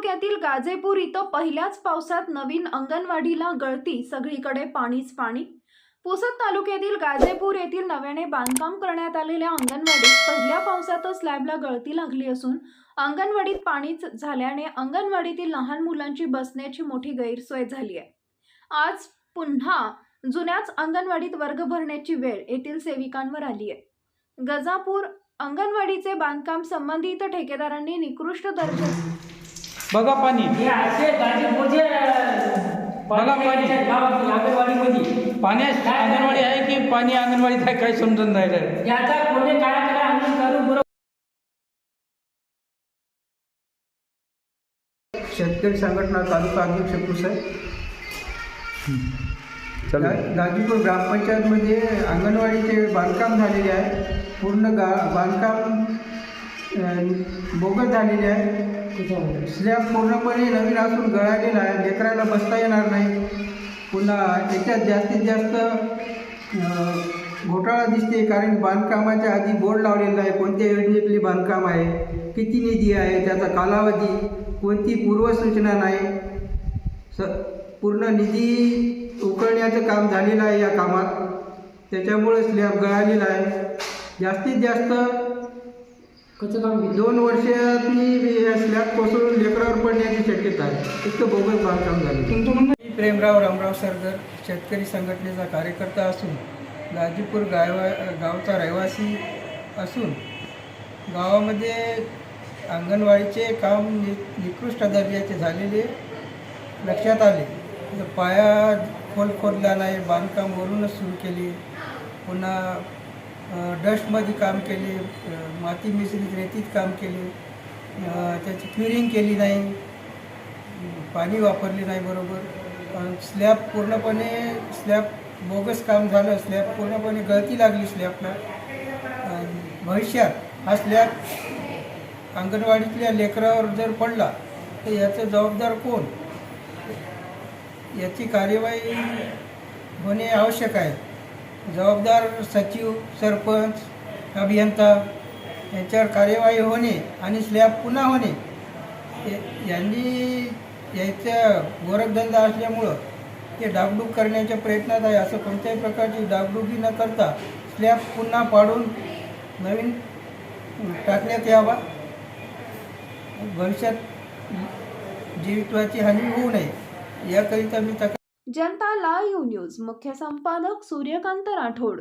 गाजेपूर इथं पहिल्याच पावसात नवीन अंगणवाडीला गळती. सगळीकडे पाणीच पाणी. पुसद तालुक्यातील गाजेपूर येथील नव्याने बांधकाम करण्यात आलेल्या अंगणवाडीत पहिल्या पावसातच स्लॅबला गळती लागली असून अंगणवाडीत पाणीच झाल्याने अंगणवाडीतील लहान मुलांची बसण्याची मोठी गैरसोय झाली आहे. आज पुन्हा जुन्याच अंगणवाडीत वर्ग भरण्याची वेळ येथील सेविकांवर आली आहे. गजापूर अंगणवाडीचे बांधकाम संबंधित ठेकेदारांनी निकृष्ट दर्जा बघा पाणी. हे असे गाजीपूरचे बघा पाणी. गावात अंगणवाडीमध्ये पाणी अंगणवाडी आहे की पाणी अंगणवाडीत आहे काही समजून राहिलं याचा कोणी बरोबर. शेतकरी संघटना तालुका अध्यक्ष गा गाजीपूर ग्रामपंचायतमध्ये अंगणवाडीचे बांधकाम झालेले आहे. पूर्ण गा बांधकाम बोगस झालेले आहे. स्लॅब पूर्णपणे नवीन असून गळालेला आहे लेकराला बसता येणार नाही. पुन्हा याच्यात जास्तीत जास्त घोटाळा दिसते कारण बांधकामाच्या आधी बोर्ड लावलेला आहे. कोणत्या योजनेतली बांधकाम आहे? किती निधी आहे? त्याचा कालावधी कोणती पूर्वसूचना नाही? स पूर्ण निधी उकळण्याचं काम झालेलं आहे या कामात. त्याच्यामुळे स्लॅब गळालेला आहे. जास्तीत जास्त दोन वर्षातनी स्लॅब कोसळून लेकरावर पडण्याची शक्यता आहे. इतकं बोगस बांधकाम झालं. तुमचं म्हणणं मी प्रेमराव रामराव सरगर शेतकरी संघटनेचा कार्यकर्ता असून गाजीपूर गावा गावचा रहिवासी असून गावामध्ये अंगणवाडीचे काम नि निकृष्ट दर्जाचे झालेले लक्षात आले. पाया खोल खोदला नाही बांधकाम वरूनच सुरू केली. पुन्हा डस्टमध्ये काम केले माती मिश्रित रेतीत काम केले. त्याची क्युरिंग केली नाही. पाणी वापरले नाही बरोबर. स्लॅब पूर्णपणे स्लॅब बोगस काम झालं. स्लॅब पूर्णपणे गळती लागली स्लॅबला. भविष्यात हा स्लॅब अंगणवाडीतल्या लेकरावर जर पडला तर याचं जबाबदार कोण? याची कार्यवाही होणे आवश्यक आहे. जबाबदार सचिव सरपंच अभियंता यांच्यावर कार्यवाही होणे आणि स्लॅब पुन्हा होणे यांनी याचा गोरखधंदा असल्यामुळं ते डागडूग करण्याच्या प्रयत्नात आहे. असं कोणत्याही प्रकारची डागडुगी न करता स्लॅब पुन्हा पाडून नवीन टाकण्यात यावा. भविष्यात जीवितवाची हानी होऊ नये याकरिता मी तक्रार जनता लाईव्ह न्यूज मुख्य संपादक सूर्यकांत राठोड